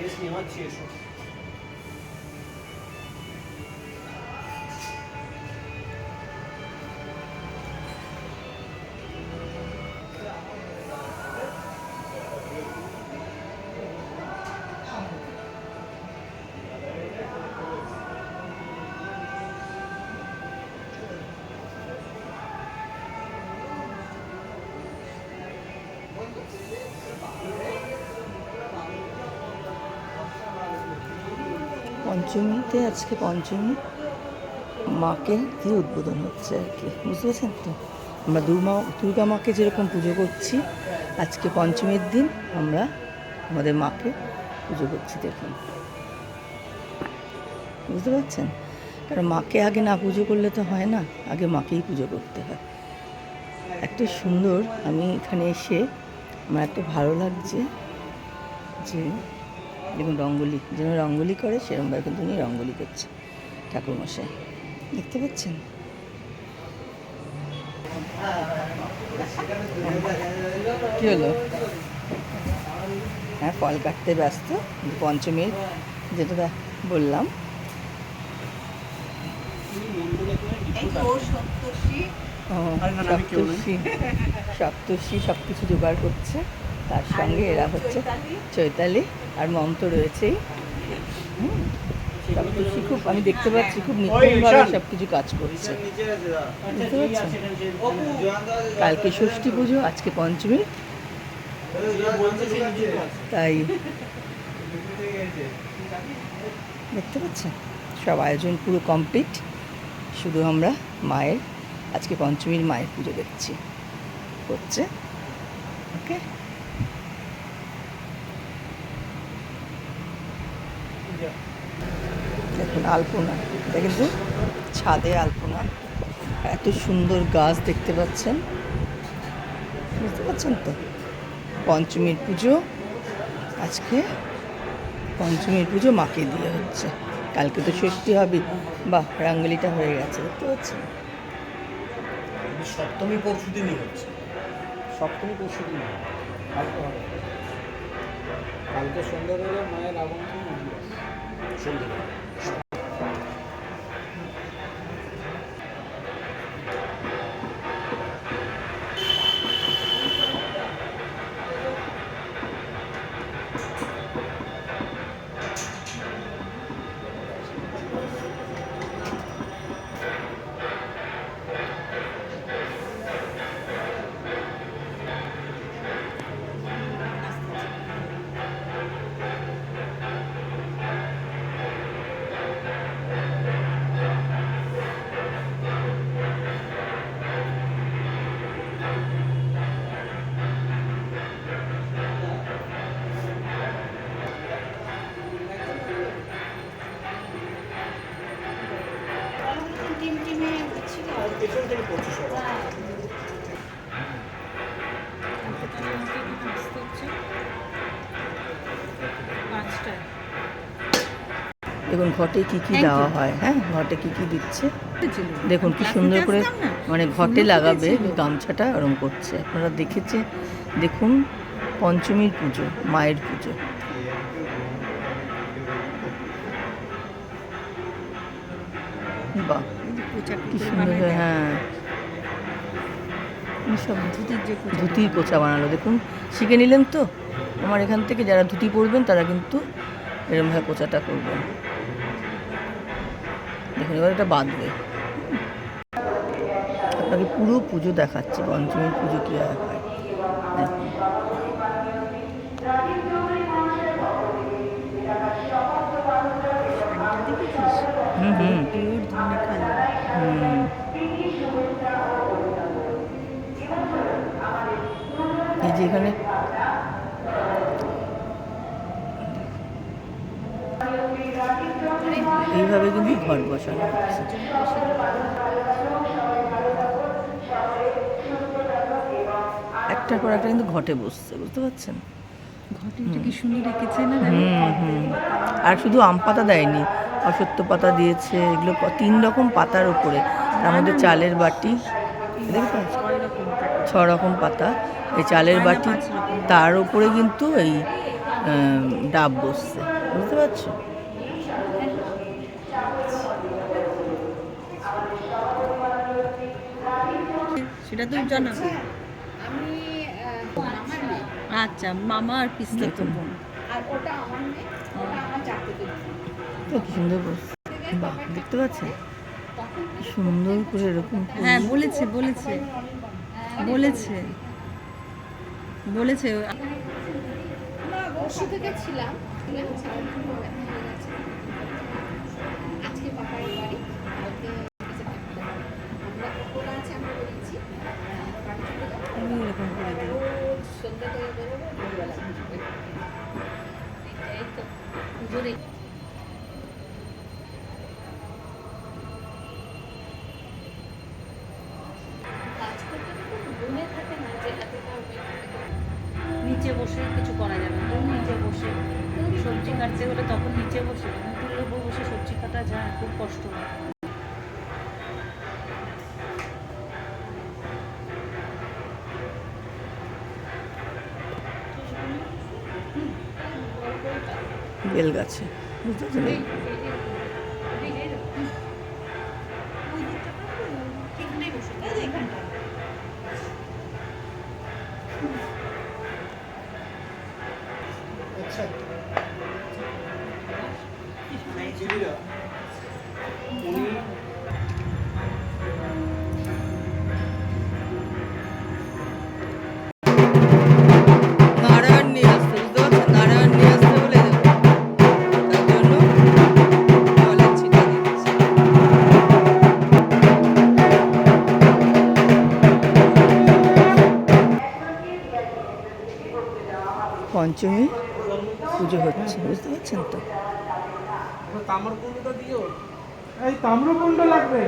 Если не отчешешь. পঞ্চমীতে, আজকে পঞ্চমী। মাকে দিয়ে উদ্বোধন হচ্ছে আর কি? বুঝতে পারছেন তো? আমরা দুর্মা, দুর্গা মাকে যেরকম পুজো করছি, আজকে পঞ্চমীর দিন আমরা আমাদের মাকে পুজো করছি দেখুন। বুঝতে পারছেন? কারণ মাকে আগে না পুজো করলে তো হয় না, আগে মাকেই পুজো করতে হয়। এত সুন্দর, আমি এখানে এসে আমার এত ভালো লাগছে যে দেখুন রঙ্গোলি যেন রঙ্গোলি করে সেরকমভাবে কিন্তু উনি রঙ্গলি করছে ঠাকুরমশাই। দেখতে পাচ্ছেন? কি হলো? হ্যাঁ ফল কাটতে ব্যস্ত পঞ্চমীর যেটা বললাম। সপ্তর্ষি। সব কিছু জোগাড় করছে। তার সঙ্গে এরা হচ্ছে চৈতালি আর মমতা রয়েছেই। হুম, সপ্তর্ষি খুব আমি দেখতে পাচ্ছি খুব নিপুণভাবে সব কিছু কাজ করছে। বুঝতে পারছেন? কালকে ষষ্ঠী পুজো আজকে পঞ্চমী। তাই দেখতে পাচ্ছেন? সব আয়োজন পুরো কমপ্লিট। শুধু আমরা মায়ের আজকে পঞ্চমীর মায়ের পুজো দেখছি। করছে ওকে? দেখুন আলপনা এটা কিন্তু ছাদে আলপনা। এত সুন্দর গাছ দেখতে পাচ্ছেন। বুঝতে পারছেন তো? পঞ্চমীর পুজো, আজকে পঞ্চমীর পুজো মাকে দিয়ে হচ্ছে। কালকে তো ষষ্ঠী হবে। বাহ, রাঙ্গলিটা হয়ে গেছে, দেখতে পাচ্ছেন? সপ্তমী পরশু দিনই হচ্ছে। সপ্তমী পরশু কালকে সন্ধ্যাবেলা মায়ের আগমন সন্ধ্যাবেলা টিম দেখুন ঘটে কি কি দেওয়া হয় হ্যাঁ? ঘটে কি কি দিচ্ছে? দেখুন কি সুন্দর করে মানে ঘটে লাগাবে গামছাটা ওরম করছে। আপনারা দেখেছে? দেখুন পঞ্চমীর পুজো মায়ের পুজো। বাহ কি সুন্দর হ্যাঁ। সব ধুতির যে ধুতির কোচা বানালো। দেখুন শিখে নিলেন তো? আমার এখান থেকে যারা ধুতি পরবেন তারা কিন্তু এরমভাবে কোচাটা করবেন। দেখুন এবার এটা বাঁধবে। আপনাকে পুরো পুজো দেখাচ্ছি পঞ্চমীর পুজো কীভাবে হয়। দেখুন। হুম হুম। হুম। যে এখানে এইভাবে কিন্তু ঘর বসানো হচ্ছে। একটার পর একটা কিন্তু ঘটে বসছে বুঝতে পারছেন? ঘটিটা কি সুন্দর রেখেছে না? হুম হুম। আর শুধু আম পাতা দেয়নি অসত্য পাতা দিয়েছে এগুলো তিন রকম পাতার উপরে। তার মধ্যে চালের বাটি। দেখতে ছ রকম পাতা এই চালের বাটি তার উপরে কিন্তু এই ডাব বসছে। বুঝতে পারছ? সেটা তো জানা? মেয়ে। আচ্ছা মামা আর পিস্তা তো বোন তো কি সুন্দর বসছে। বাহ দেখতে পাচ্ছেন সুন্দর করে এরকম হ্যাঁ বলেছে বলেছে। বলেছে। বলেছে। বর্ষি থেকে ছিলাম আজকে পাপার বাড়ি কালকে। আমরা ওরা আছে আমরা বেরিয়েছি সন্ধ্যা থেকে বেরোবো ভোরবেলা পুজোরে কাটতে হলে তখন নিচে বসে তুলে উপর বসে সবজি কাটা যায় খুব কষ্ট হয়। বেল গাছে। বুঝতে পারছেন দিদিরা পঞ্চমী পুজো হচ্ছে বুঝতে পারছেন তো? তাম্রকুণ্ড দিও। এই তাম্রকুণ্ড লাগবে।